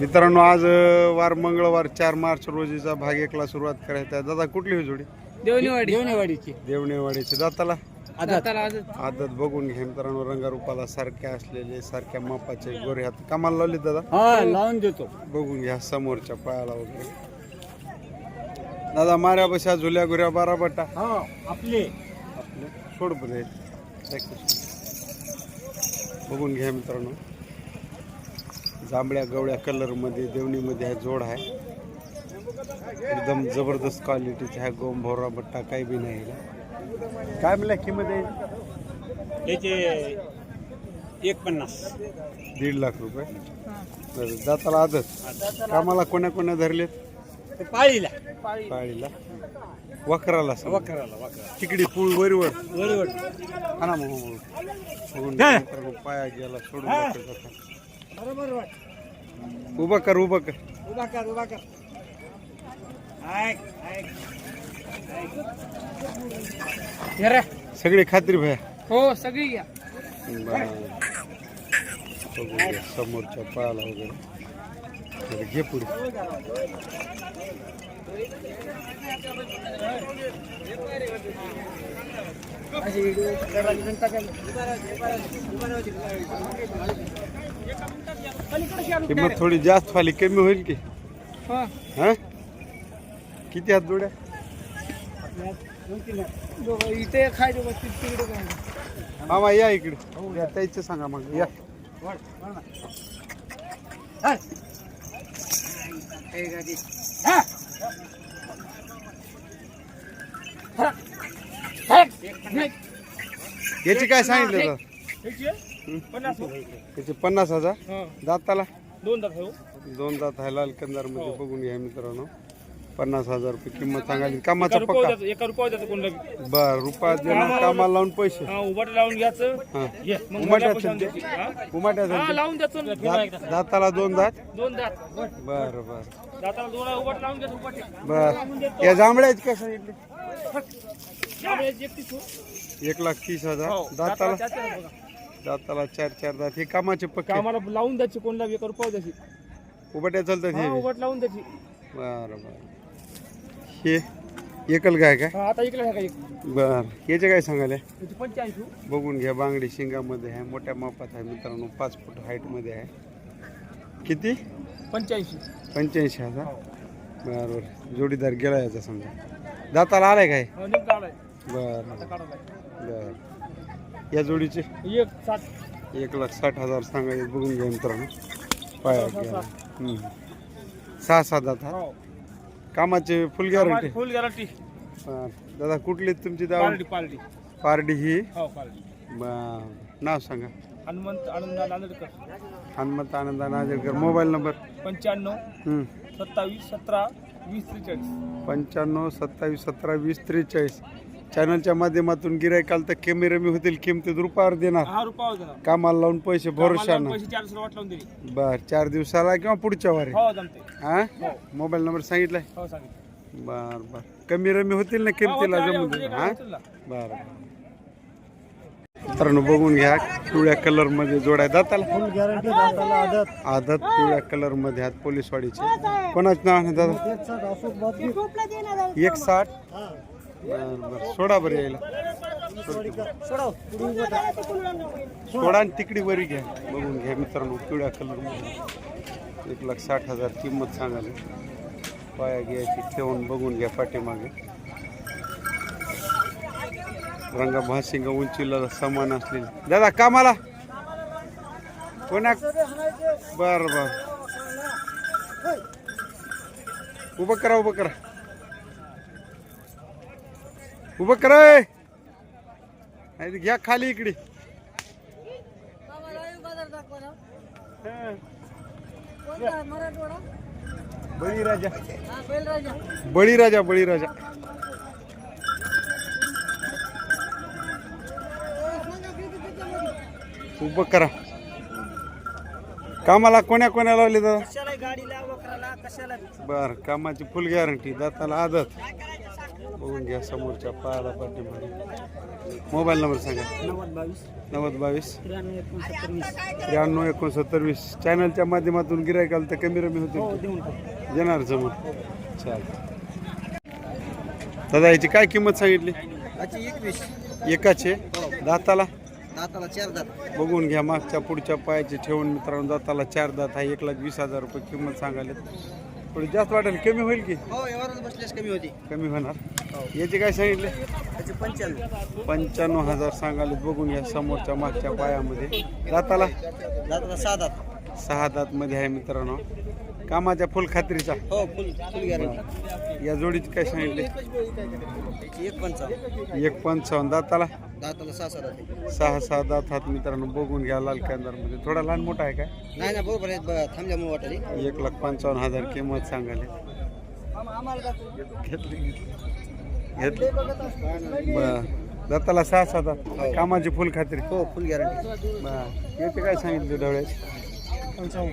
मित्रांनो आज अ, वार मंगळवार चार मार्च रोजीचा भाग एकला सुरुवात करायचा आहे. दादा कुठली ही जोडी? देवनीवाडी देवनेवाडीची देवणेवाडीची. दाताला? आदत. बघून घ्या मित्रांनो रंगारूपाला सारख्या असलेले सारख्या मापाचे गोरे हात. कामाला लावले दादा? हा लावून देतो. बघून घ्या समोरच्या पायाला वगैरे. दादा माऱ्या बशा झुल्या गुऱ्या बारा बट्टा हा आपले. आपले. सोड बरे बघून घ्या मित्रांनो. जांभळ्या गवळ्या कलरमध्ये देवणीमध्ये हा जोड आहे. एकदम जबरदस्त क्वालिटीचे आहे गोम भोवरा बट्टा काही बी नाही. काय म्हणलं किंमत आहे? त्याचे एक पन्नास दीड लाख रुपये. बरं, दाताला आदत. कामाला कोण्या कोण्या धरलेत? पाळीला. पाळीला. वखराला समजा. वखराला वखरा तिकडी पूळ वरीवर. बरोबर हा ना मग पाया गेला सोडून बरोबर उभा कर उभा कर. उभा कर उभा कर. ऐक ऐक. सगळी खात्री भया. हो सगळी घ्या समोरच्या पायाला वगैरे घे पुढे. किंमत थोडी जास्त व्हाली कमी होईल की? हा. हा? किती हात जोड्या? इथे खाय दोघं ति- तिकडे काय मामा या इकडे. या त्याचं सांगा मग या. याची काय सांगितलं पन्नास त्याचे पन्नास हजार? दाताला? दोन दात हो. दोन दात आहे लाल कंदारमध्ये बघून घ्या मित्रांनो. पन्नास हजार रुपये किंमत सांगायची कामाचा पक्का? एका रुपया द्यायचं कोणला बर रुपया देणं कामाला लावून पैसे. हा लावून घ्यायचं. हा. घे मग उमाट्यात पैशाने त्यांचे? द्यायची. हा? उमाट्यात हा त्यांचे? लावून द्यायचं दात- दाताला दोन दात? दोन दात. बर बर. दाताला दोन उभाट लावून घ्यायचं उभाट बर. या जांभळ्याची काय सांगितली एकतीस हो. एक लाख तीस हजार. हो, दाताला बघा. दाताला चार चार दात. हे कामाचे पक्के. कामाला लावून द्यायची कोणला एका रुपया द्यायची उभाट्या चालतात हे. हा उभाट लावून द्यायची बर बर. हे एकल काय हा, आता इकडे आहे का एक? बर. याचे काय सांगायला? पंच्याऐंशी. हो. बघून घ्या बांगडी शिंगामध्ये आहे मोठ्या मापात आहे मित्रांनो पाच फूट हाईटमध्ये आहे. किती? पंच्याऐंशी. पंच्याऐंशी हजार बरोबर जोडीदार गेला याचा समजा. दाताला आलाय काय? हा, नेमका आलाय. बर आता काढायला. बर. या जोडीचे? एक सात एक लाख साठ हजार सांगायचे बघून घ्या मित्रांनो. पाया घ्या. सहा. सात दात हा. कामाचे फुल गॅरंटी फुल गॅरंटी दादा कुठली तुमची दावा पार्टी पार्टी पारडी ही? हो पार्टी ब- नाव सांगा. Hanumant Anand Nandedkar. Hanumant Ananda Najekar mobile number? पंच्याण्णव हम्म. सत्तावीस सतरा वीस त्रेचाळीस. पंच्याण्णव सत्तावीस सतरा वीस त्रेचाळीस. चॅनलच्या माध्यमातून गिरायकाला तर कमी रमी होतील किमतीत रुपयावर देणार हा ना कामाला लावून पैसे भरोशा ना पैसे चारशे वाट लावून दिली. बर चार दिवसाला किंवा पुढच्या वारी? हो जमते हा? मोबाईल नंबर सांगितलाय? हो सांगितलं. बर बर. कमी रमी होतील ना किमतीला हो, जमून? हो, हा. बर मित्रांनो बघून घ्या पिवळ्या कलरमध्ये जोडाय दाताला. फुल गॅरंटी दाताला आदत. आदत पिवळ्या कलरमध्ये आहेत पोलीसवाडीचे कोणाच नाव आहे दादा? एक बरं सोडा बरं यायला. सोडा आणि तिकडी बरी घ्या. बघून घ्या मित्रांनो पिवळ्या कलर एक लाख साठ हजार किंमत सांगायला. पाया घ्यायची ठेवून बघून घ्या पाठीमागे. रंगा भासिंग उंचीला समान असलेली. दादा कामाला? कोणा बर बर. उभं करा उभं करा. उभं करा ए. नाही तर घ्या खाली इकडे. बळीराजा. बळीराजा बळीराजा. उभं करा. कामाला कोण्या कोण्या लावले दादा बर कामाची फुल गॅरंटी दाताला आदत. बघून घ्या समोरच्या पायाला पाठीमागे मोबाईल नंबर सांगा. नव्वद बावीस. त्र्याण्णव एकोणसत्तर वीस. त्र्याण्णव एकोणसत्तर वीस चॅनलच्या माध्यमातून गिरायकाल तर कमी रमी हो होते टाकू. देणार जमून. चाल दादा याची काय किंमत सांगितली? याची एकवीस. एकाचे? दाताला? दाताला चार दात. बघून घ्या मागच्या पुढच्या पायाचे ठेवून मित्रांनो दाताला चार दात हा एक लाख वीस हजार रुपये किंमत सांगायला थोडी जास्त वाटेल कमी होईल की? हो व्यवहारात बसल्यास कमी होती. कमी होणार. याचे काय सांगितले? त्याचे पंच्याण्णव पंच्याण्णव हजार सांगायला बघून घ्या समोरच्या मागच्या पायामध्ये. दाताला? दाताला सहा दात. सहा दातमध्ये आहे मित्रांनो. कामाच्या फुल खात्रीचा. हो फुल फुल गॅरंटी या जोडीचे काय सांगितले? त्याची एक पंचावन्न. एक पंचावन्न. दाताला? दाताला सहा सहा दात. आहे. सहा सहा दात हात मित्रांनो. बघून घ्या लाल मध्ये थोडा लहान मोठा आहे काय नाही ना बरोबर आहे. ब- थांबल्यामुळे वाटली. एक लाख पंचावन्न हजार किंमत सांगायला. घेतली घेतली. बर दाताला सहा दात कामाची फुल खात्री. हो फुल गॅरंटी बर याचे काय सांगितले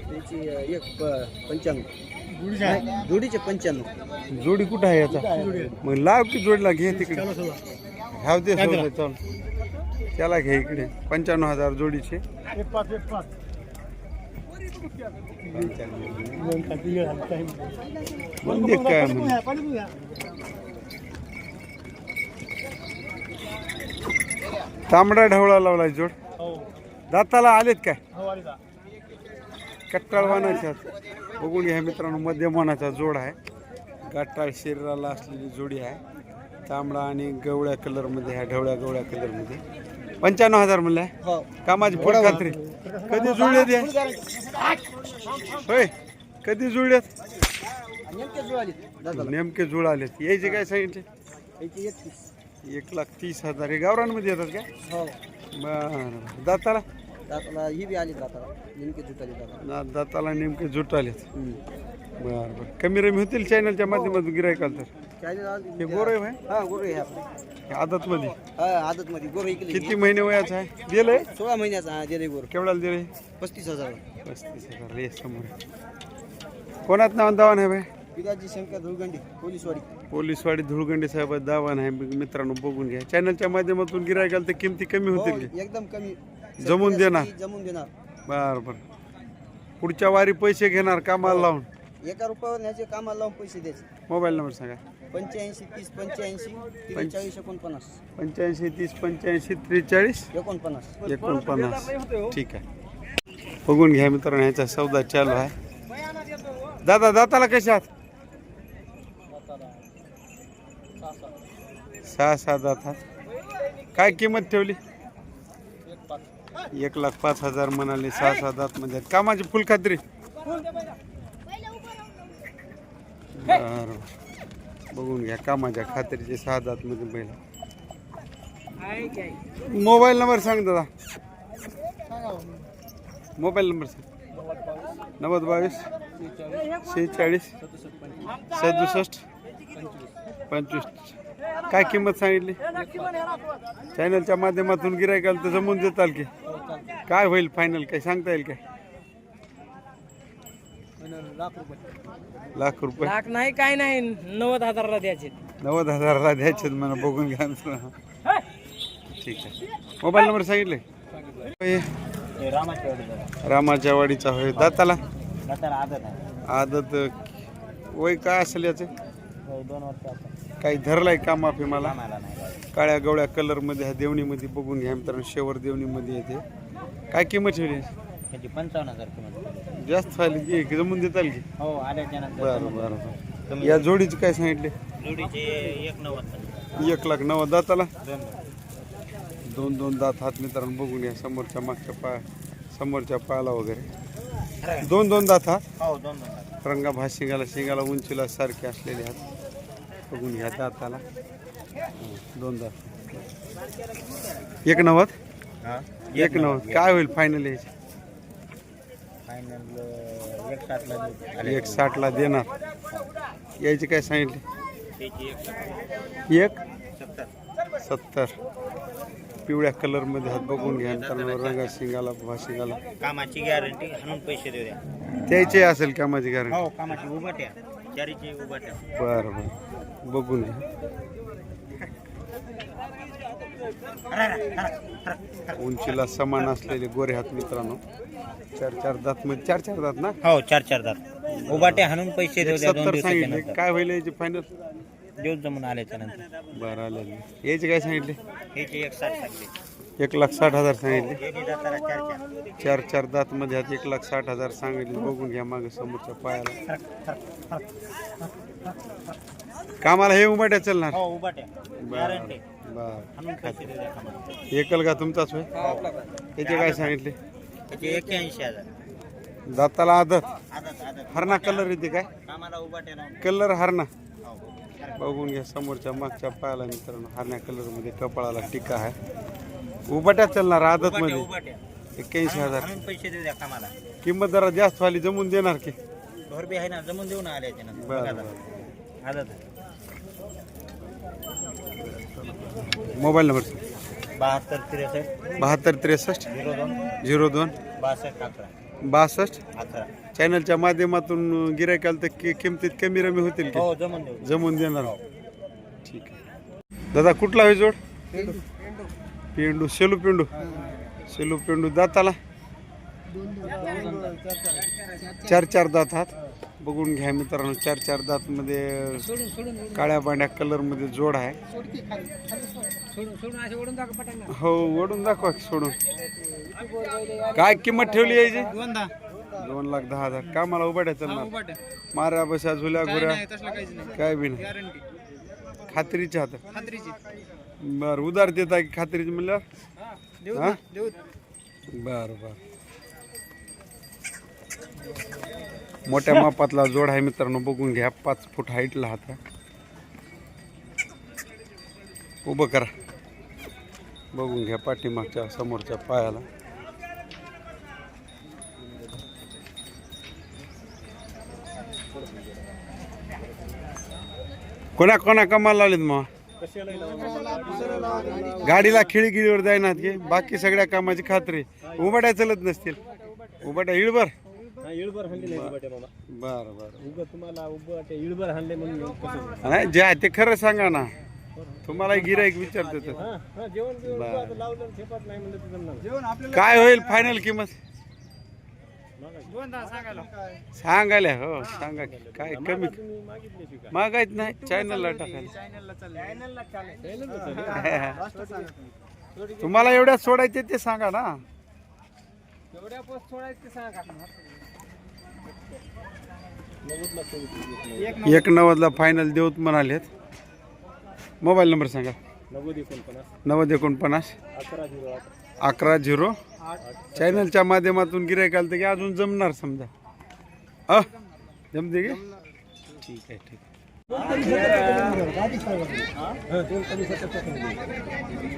त्याची अ, एक प- पंच्याण्णव. जोडीचे पंच्याण्णव. जोडी कुठं आहे याचा? मग लाव की जोडला घे तिकडे. ह्याव दे चल. त्याला घे इकडे. पंच्याण्णव हजार जोडीचे. मग दे काय तांबडा ढवळा लावला जोड. दाताला आलेत काय? कट्टाळवानाच्या बघून घ्या मित्रांनो मध्यमानाचा जोड आहे. गट्टाळ शरीराला असलेली जोडी आहे. तांबडा आणि गवळ्या कलरमध्ये आहे ढवळ्या गवळ्या कलरमध्ये पंच्याण्णव हजार म्हणलं आहे हो. कामाची फुल खात्री. कधी जुळले ते होय. कधी जुळलेत? नेमके जुळ आलेत यायचे काय सांगितले? एक लाख तीस हजार. हे गावरांमध्ये येतात काय हो. बरं. दाताला? दाताला ही बी आली दाताला. नेमके जुटाली दाताला. ना- दाताला नेमके जुट आलेत. बरं बरं. कमी रमी होतील चॅनलच्या माध्यमातून गिरायकाल तर? आली. हे गोरे आहे हा गोरे हे आपले. आदतमध्ये? हा आदत मध्ये गोरे इकली. किती महिने वयाचं आहे? दिलंय? सोळा महिन्याचा हा जेरे गोर. केवढ्याला दिलंय? पस्तीस हजार पस्तीस हजार. ये समोर. कोणात नाव दावा नाही भाई? पिताजी शंकर धुळगंडी पोलीसवाडी. पोलीसवाडी धुळगंडे साहेब दावा नाही. मित्रांनो बघून घ्या. चॅनलच्या माध्यमातून गिरायकाल तर किमती कमी हो, होतील की? एकदम कमी. जमून देणार. जमून देणार. बर बर. पुढच्या वारी पैसे घेणार कामाला लावून? एका रुपयावर न्यायचे कामाला लावून पैसे द्यायचे. मोबाईल नंबर सांगा. पंच्याऐंशी तीस पंच्याऐंशी त्रेचाळीस एकोणपन्नास. पंच्याऐंशी तीस पंच्याऐंशी त्रेचाळीस? एकोणपन्नास. एकोणपन्नास. ठीक आहे. बघून घ्या मित्रांनो ह्याचा सौदा चालू आहे. दादा दाताला कशात सहा सहा जातात काय किंमत ठेवली? एक लाख पाच हजार म्हणाले सहा सहा दात म्हणजे कामाची फुल खात्री? बरं. बघून घ्या कामाच्या खात्रीचे सहा दात मध्ये पहिला मोबाईल नंबर सांग दादा. मोबाईल नंबर सांग. नव्वद बावीस शेहेचाळीस सदुसष्ट पंचवीस. काय किंमत सांगितली? चॅनलच्या माध्यमातून गिरायकाल तर जमून देताल की काय होईल फायनल काय सांगता येईल काय? लाख रुपये. लाख रुपये लाख नाही काय नाही. नव्वद हजारला द्यायचे नव्वद हजाराला द्यायचे मला बघून घ्या. ठीक आहे. मोबाईल नंबर सांगितले? होय. रामाच्या वाडीचा होय. दाताला? आदत वय काय असेल याचे? दोन वर्ष काही धरलाय कामा मला? काळ्या गवळ्या कलरमध्ये ह्या देवणीमध्ये बघून घ्या मित्रांनो शेवर देवणीमध्ये येते. काय किंमत ठेवली त्याची पंचावन्न हजार किंमत जास्त व्हायला की जमून देताल की? हो आल्याच्यानंतर बरं बरं बरं. या जोडीचे काय सांगितले? जोडीचे एक नव्वद एक लाख नव्वद दाताला? दोन. दोन दोन दात हात मित्रांनो बघून घ्या समोरच्या मागच्या पाय समोरच्या पायाला वगैरे. दोन दोन दात हात हो दोन दोन रंगा भात शिंगाला शिंगाला उंचीला सारखे असलेले हात. बघून घ्या दाताला दोन दात. एक नव्वद? एक नव्वद. काय होईल फायनल याची फायनल एक साठला देणार. यायची काय सांगितली? एक सत्तर. पिवळ्या कलरमध्ये हात बघून घ्या रंगा शिंगाला भाशिंगाला कामाची गॅरंटी हाणून पैसे देऊ द्या. त्याची असेल का माझी कारण हो कामाची उभाट्या चारीची बरं बरं. बघून घ्या. उंचीला समान असलेले गोरे हात मित्रांनो. चार चार दात मध्ये चार चार दात ना? हो चार चार दात. उबाटे हाणून पैसे देऊ द्या दोन सत्तर दिवसाच्या सांगितले. काय होईल याची फायनल देऊन जमून आल्याच्यानंतर. बरं आले याचे काय सांगितले? ह्याचे एक साठ सांगले एक लाख साठ हजार सांगितले. हे चार चार दात मध्ये हात एक लाख साठ हजार सांगितले. बघून घ्या मागे समोरच्या पायाला. कामाला हे उमाट्या चालणार हो उबाटे गॅरंटी बर. एकल का तुमचाच होय? काय सांगितले? त्याचे एक्क्याऐंशी हजार. दाताला आदत. हरणा कलर येते काय? कलर हरणा. हो. बघून घ्या समोरच्या मागच्या पायाला मित्रांनो हरण्या कलरमध्ये कपाळाला टिका आहे. उबाट्यात चालणार आदत मध्ये. एक्क्याऐंशी हजार. हाणून पैसे देऊ द्या कामाला किंमत जरा जास्त वाली जमून देणार की. आहे ना जमून देऊ ना. बरं, आहे. Mobile number. बहात्तर त्रेसष्ट. बहात्तर त्रेसष्ट. झिरो दोन. झिरो दोन. बासष्ट अकरा. बासष्ट. अकरा. चॅनलच्या माध्यमातून गिरायकाल तर कि- किमतीत कमी रमी होतील की? हो जमून देऊ. जमून देणार. ठीक आहे. दादा कुठला होय जोड? पेंडू शेलू पेंडू. शेलू पेंडू दाताला. चार चार दात हात. बघून घ्या मित्रांनो चार चार दात मध्ये काळ्या बांड्या कलरमध्ये जोड आहे. हो ओढून दाखवा की सोडून. काय किंमत ठेवली यायची? दोन लाख दहा हजार. कामाला उभाट्या चालणार माऱ्या बशा झुल्या नाही काय बी नाही. खात्रीच्या हात. बर उधार देता की खात्रीची म्हणल्यावर? हा? देऊ बर बर. मोठ्या मापातला जोड आहे मित्रांनो बघून घ्या पाच फूट हाईटला हात उभं करा. बघून घ्या पाठीमागच्या समोरच्या पायाला. कोणा कोणा कमाल लावलेत मग? गाडीला खिळगिळीवर जायनात की? बाकी सगळ्या कामाची खात्री. उभाट्या चलत नसतील. उभाट्या इळभर. बर बर. नाही जे आहे ते खरं सांगा ना. तुम्हाला गिराईक विचारते तर. काय होईल फायनल किंमत? सांगायला. हो सांगा की. काय कमी मागायच नाही चॅनलला टाकायला. तुम्हाला एवढ्या सोडायचे ते सांगा ना. एवढ्या पोस्ट सोडायचं ते सांगा. एक नव्वदला फायनल देऊत म्हणालेत. मोबाईल नंबर सांगा. नव्वद एकोणपन्नास. नव्वद एकोणपन्नास. अकरा झिरो आठ अकरा झिरो. चॅनलच्या माध्यमातून गिरायक आलं तर की अजून जमणार समजा. अ? जमते की? ठीक आहे ठीक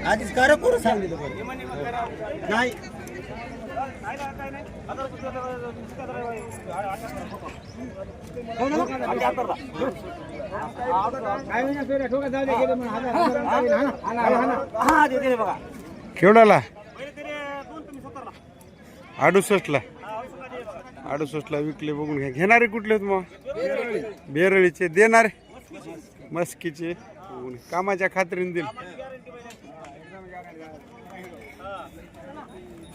आधीच कार करू सांगितलं नाही केवढाला? अडुसष्टला. अडुसष्टला विकले बघून घ्या. घेणारे कुठले आहेत मग? बेरळीचे. देणारे? मस्कीचे. कामाच्या खात्रीने देईल